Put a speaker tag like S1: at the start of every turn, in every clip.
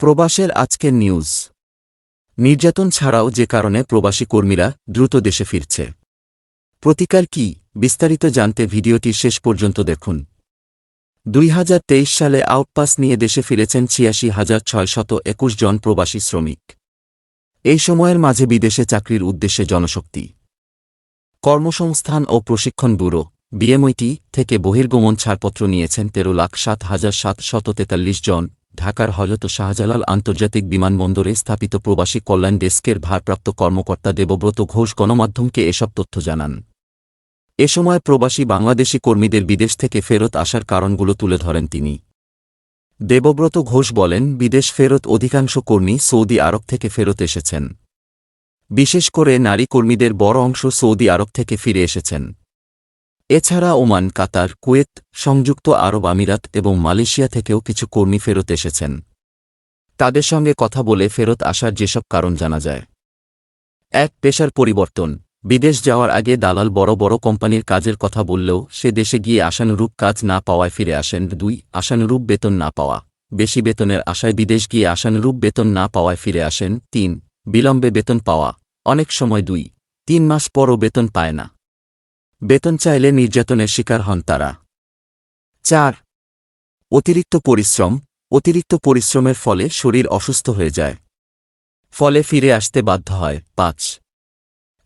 S1: প্রবাসের আজকের নিউজ। নির্যাতন ছাড়াও যে কারণে প্রবাসী কর্মীরা দ্রুত দেশে ফিরছে। প্রতিকার কি, বিস্তারিত জানতে ভিডিওটি শেষ পর্যন্ত দেখুন। দুই হাজার তেইশ সালে আউটপাস নিয়ে দেশে ফিরেছেন ছিয়াশি হাজার ছয়শত একুশ জন প্রবাসী শ্রমিক। এই সময়ের মাঝে বিদেশে চাকরির উদ্দেশ্যে জনশক্তি। কর্মসংস্থান ও প্রশিক্ষণ ব্যুরো, বিএমইটি, থেকে বহির্গমন ছাড়পত্র নিয়েছেন তেরো লাখ সাত হাজার সাতশত তেতাল্লিশ জন ঢাকার হজরত শাহজালাল আন্তর্জাতিক বিমানবন্দরে স্থাপিত প্রবাসী কল্যাণ ডেস্কের ভারপ্রাপ্ত কর্মকর্তা দেবব্রত ঘোষ গণমাধ্যমকে এসব তথ্য জানান। এ সময় প্রবাসী বাংলাদেশি কর্মীদের বিদেশ থেকে ফেরত আসার কারণগুলো তুলে ধরেন তিনি। দেবব্রত ঘোষ বলেন, বিদেশ ফেরত অধিকাংশ কর্মী সৌদি আরব থেকে ফেরত এসেছেন। বিশেষ করে নারী কর্মীদের বড় অংশ সৌদি আরব থেকে ফিরে এসেছেন। এছাড়া ওমান, কাতার, কুয়েত, সংযুক্ত আরব আমিরাত এবং মালয়েশিয়া থেকেও কিছু কর্মী ফেরত এসেছেন। তাদের সঙ্গে কথা বলে ফেরত আসার যেসব কারণ জানা যায়। এক, পেশার পরিবর্তন। বিদেশ যাওয়ার আগে দালাল বড় বড় কোম্পানির কাজের কথা বললেও সে দেশে গিয়ে আশানুরূপ কাজ না পাওয়ায় ফিরে আসেন। দুই, আশানুরূপ বেতন না পাওয়া। বেশি বেতনের আশায় বিদেশ গিয়ে আশানুরূপ বেতন না পাওয়ায় ফিরে আসেন। তিন, বিলম্বে বেতন পাওয়া। অনেক সময় দুই, তিন মাস পরও বেতন পায় না। বেতন চাইলে নির্যাতনের শিকার হন তারা। চার, অতিরিক্ত পরিশ্রম। অতিরিক্ত পরিশ্রমের ফলে শরীর অসুস্থ হয়ে যায়। ফলে ফিরে আসতে বাধ্য হয়। পাঁচ,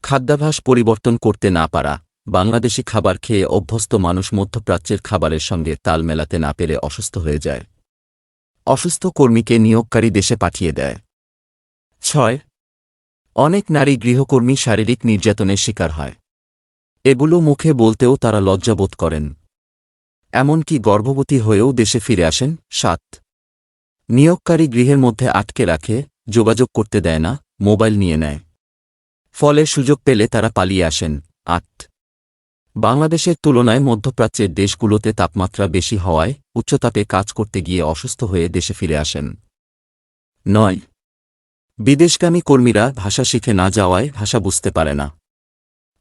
S1: খাদ্যাভ্যাস পরিবর্তন করতে না পারা। বাংলাদেশি খাবার খেয়ে অভ্যস্ত মানুষ মধ্যপ্রাচ্যের খাবারের সঙ্গে তাল মেলাতে না পেরে অসুস্থ হয়ে যায়। অসুস্থ কর্মীকে নিয়োগকারী দেশে পাঠিয়ে দেয়। ছয়, অনেক নারী গৃহকর্মী শারীরিক নির্যাতনের শিকার হয়। এগুলো মুখে বলতেও তারা লজ্জাবোধ করেন। এমনকি গর্ভবতী হয়েও দেশে ফিরে আসেন, সাত। নিয়োগকারী গৃহের মধ্যে আটকে রাখে, যোগাযোগ করতে দেয় না, মোবাইল নিয়ে নেয়। ফলে সুযোগ পেলে তারা পালিয়ে আসেন, আট। বাংলাদেশের তুলনায় মধ্যপ্রাচ্যের দেশগুলোতে তাপমাত্রা বেশি হওয়ায় উচ্চতাপে কাজ করতে গিয়ে অসুস্থ হয়ে দেশে ফিরে আসেন। নয়। বিদেশগামী কর্মীরা ভাষা শিখে না যাওয়ায় ভাষা বুঝতে পারে না।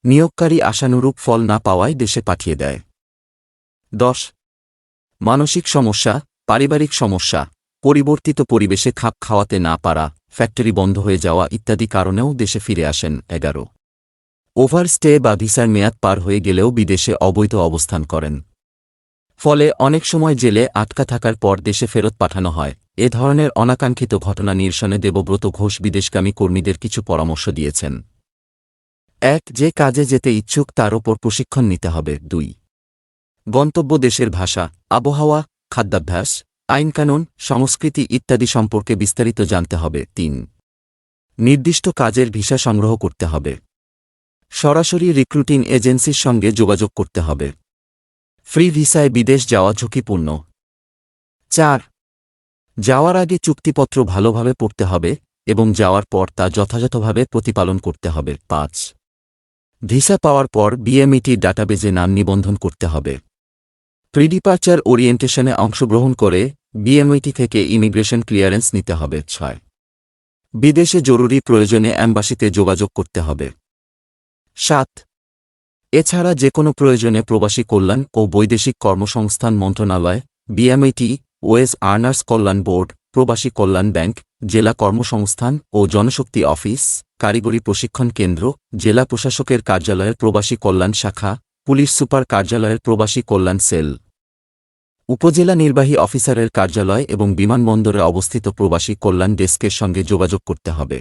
S1: নিয়োগকারী আশানুরূপ ফল না পাওয়ায় দেশে পাঠিয়ে দেয়। দশ। মানসিক সমস্যা, পারিবারিক সমস্যা, পরিবর্তিত পরিবেশে খাপ খাওয়াতে না পারা, ফ্যাক্টরি বন্ধ হয়ে যাওয়া ইত্যাদি কারণেও দেশে ফিরে আসেন এগারো। ওভারস্টে বা ভিসার মেয়াদ পার হয়ে গেলেও বিদেশে অবৈধ অবস্থান করেন। ফলে অনেক সময় জেলে আটকা থাকার পর দেশে ফেরত পাঠানো হয়। এ ধরনের অনাকাঙ্ক্ষিত ঘটনা নিরসনে দেবব্রত ঘোষ বিদেশগামী কর্মীদের কিছু পরামর্শ দিয়েছেন। এক, যে কাজে যেতে ইচ্ছুক তার ওপর প্রশিক্ষণ নিতে হবে। দুই, গন্তব্য দেশের ভাষা, আবহাওয়া, খাদ্যাভ্যাস, আইনকানুন, সংস্কৃতি ইত্যাদি সম্পর্কে বিস্তারিত জানতে হবে। তিন, নির্দিষ্ট কাজের ভিসা সংগ্রহ করতে হবে। সরাসরি রিক্রুটিং এজেন্সির সঙ্গে যোগাযোগ করতে হবে। ফ্রি ভিসায় বিদেশ যাওয়া ঝুঁকিপূর্ণ। চার, যাওয়ার আগে চুক্তিপত্র ভালোভাবে পড়তে হবে এবং যাওয়ার পর তা যথাযথভাবে প্রতিপালন করতে হবে। পাঁচ ভিসা পাওয়ার পর বিএমইটি ডাটাবেজে নাম নিবন্ধন করতে হবে। প্রিডিপার্চার ওরিয়েন্টেশনে অংশগ্রহণ করে বিএমইটি থেকে ইমিগ্রেশন ক্লিয়ারেন্স নিতে হবে। ছয়। বিদেশে জরুরি প্রয়োজনে অ্যাম্বাসিতে যোগাযোগ করতে হবে। সাত। এছাড়া যে কোনো প্রয়োজনে প্রবাসী কল্যাণ ও বৈদেশিক কর্মসংস্থান মন্ত্রণালয় বিএমইটি ওয়েস আর্নার্স কল্যাণ বোর্ড প্রবাসী কল্যাণ ব্যাংক, জেলা কর্মসংস্থান ও জনশক্তি অফিস, কারিগরি প্রশিক্ষণ কেন্দ্র, জেলা প্রশাসকের কার্যালয়ের প্রবাসী কল্যাণ শাখা, পুলিশ সুপার কার্যালয়ের প্রবাসী কল্যাণ সেল। উপজেলা নির্বাহী অফিসারের কার্যালয় এবং বিমানবন্দরে অবস্থিত প্রবাসী কল্যাণ ডেস্কের সঙ্গে যোগাযোগ করতে হবে।